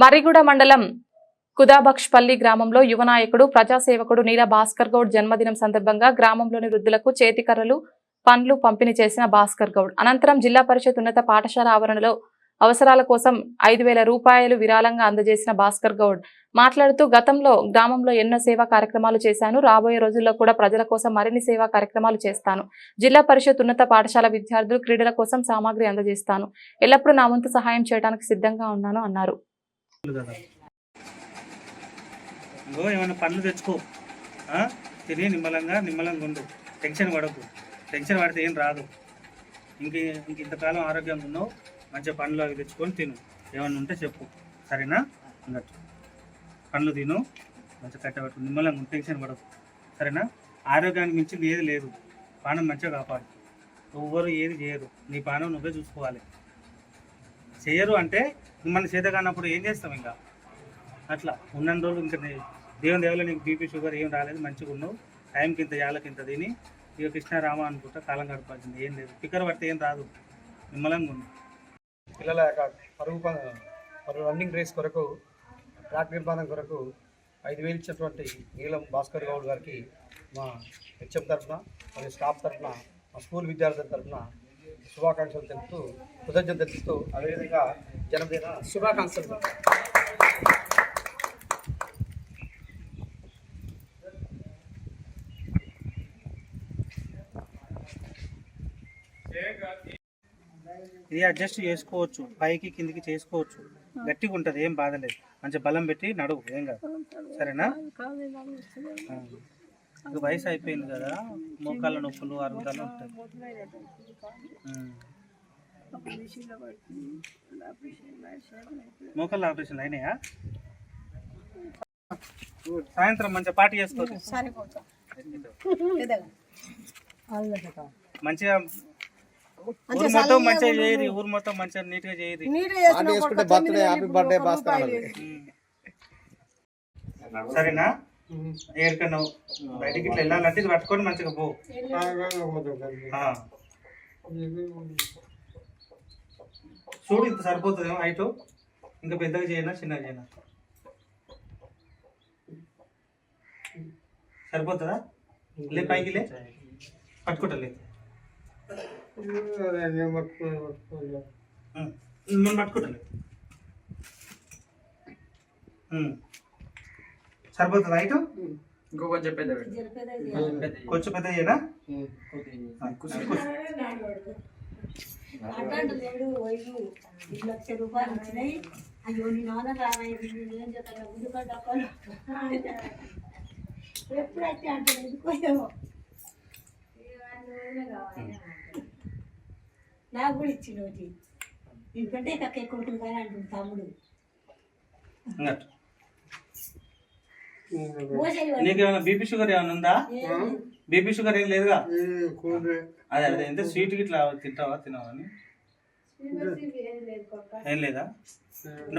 మర్రిగూడ మండలం కుదాబక్షపల్లి గ్రామంలో యువ నాయకుడు ప్రజాసేవకుడు నీలా భాస్కర్ గౌడ్ జన్మదినం సందర్భంగా గ్రామంలోని వృద్ధులకు చేతికర్రలు పండ్లు పంపిణీ చేసిన భాస్కర్ గౌడ్. అనంతరం జిల్లా పరిషత్ ఉన్నత పాఠశాల ఆవరణలో అవసరాల కోసం ఐదు వేల రూపాయలు విరాళంగా అందజేసిన భాస్కర్ గౌడ్ మాట్లాడుతూ గతంలో గ్రామంలో ఎన్నో సేవా కార్యక్రమాలు చేశాను. రాబోయే రోజుల్లో కూడా ప్రజల కోసం మరిన్ని సేవా కార్యక్రమాలు చేస్తాను. జిల్లా పరిషత్ ఉన్నత పాఠశాల విద్యార్థులు క్రీడల కోసం సామాగ్రి అందజేస్తాను. ఎల్లప్పుడూ నా వంతు సహాయం చేయడానికి సిద్ధంగా ఉన్నాను అన్నారు. కదా. ఇంకో ఏమైనా పనులు తెచ్చుకో. తిని నిమ్మలంగా నిమ్మలంగా ఉండు. టెన్షన్ పడకు. టెన్షన్ పడితే ఏం రాదు. ఇంక ఇంక ఇంతకాలం ఆరోగ్యంగా ఉన్నావు. మంచిగా పండ్లు అవి తెచ్చుకొని తిను. ఏమన్నా ఉంటే చెప్పు. సరేనా? అన్నట్టు. పండ్లు తిను. మంచిగా కట్టబెట్టు నిమ్మలంగా ఉంటే టెన్షన్ పడకు. సరేనా? ఆరోగ్యానికి మించింది ఏది లేదు. పానం మంచిగా కాపాడు. ఎవ్వరు ఏది చేయరు. నీ పానం నువ్వే చూసుకోవాలి. చేయరు అంటే మన చేత కానప్పుడు ఏం చేస్తాం ఇంకా? అట్లా. ఉన్న రోజులు ఇంకా దేవుని దేవులో నీకు బీపీ షుగర్ ఏం రాలేదు మంచిగా ఉన్నావు. టైంకి ఇంత యాలకి ఇంత తిని ఇక కృష్ణారామ అనుకుంటా కాలం గడపాల్సింది. ఏం లేదు. పిక్కర్ పడితే ఏం రాదు. నిమ్మలంగా ఉంది. పిల్లల యొక్క పరుగు పరుగు రన్నింగ్ రేస్ కొరకు ట్రాక్ నిర్మాణం కొరకు ఐదు వేలు ఇచ్చినటువంటి నీలం భాస్కర్ గౌడ్ గారికి మా హెచ్ఎం తరఫున మరియు స్టాఫ్ తరఫున మా స్కూల్ విద్యార్థుల తరఫున శుభాకాంక్షలు తెలుపుతూ కృతజ్ఞత తెలుపుతూ అదేవిధంగా జన్మదిన శుభాకాంక్షలు. ఇది అడ్జస్ట్ చేసుకోవచ్చు పైకి కిందికి చేసుకోవచ్చు. గట్టిగా ఉంటుంది ఏం బాధలేదు మంచి బలం పెట్టి నడువు ఏం కాదు. సరేనా? వయసు అయిపోయింది కదా. మోకాళ్ళ నొప్పులు అరుగుదల ఉంటాయి. మోకాళ్ళ ఆపరేషన్ అయినాయా? సాయంత్రం మంచిగా పార్టీ చేసుకోవచ్చు మంచిగా ఊరు మొత్తం మంచిగా చేయరు ఊరు మొత్తం మంచిగా నీట్గా చేయరు చేసుకుంటే బర్త్డే హ్యాపీ బర్త్డే భాస్కర్ సరేనా? ఎక్కడికన్నా బయటికి ఇట్లా వెళ్ళాలంటే ఇది పట్టుకొని మంచిగా పో. చూడు ఇంత సరిపోతుందేమో హైట్ ఇంకా పెద్దగా చేయనా చిన్నగా చేయనా? సరిపోతుందా? లే పైకి లే. పట్టుకుంటా లే ఉం. మనం పట్టుకుంటా లే ఉం. సరిపోతుందా ఇంకో కొంచెం పెద్ద కొంచెం పెద్ద చేయనా అంటాడు లేడు పోయి ఐదు లక్షల రూపాయలు వచ్చినాయి. అయ్యో నీ నాన్న ముందుగా డబ్బులు ఎప్పుడైతే అంటే ఎందుకోయేమో నాకు కూడా ఇచ్చిండు ఒకటి ఎందుకంటే కక్క ఎక్కువ ఉంటుంది కానీ అంటుంది తమ్ముడు. నీకేమైనా బీపీ షుగర్ ఏమైనా ఉందా? బీపీ షుగర్ ఏం లేదుగా? అదే అదే ఎంత స్వీట్ ఇట్లా తింటావా తినవా అని? ఏం లేదా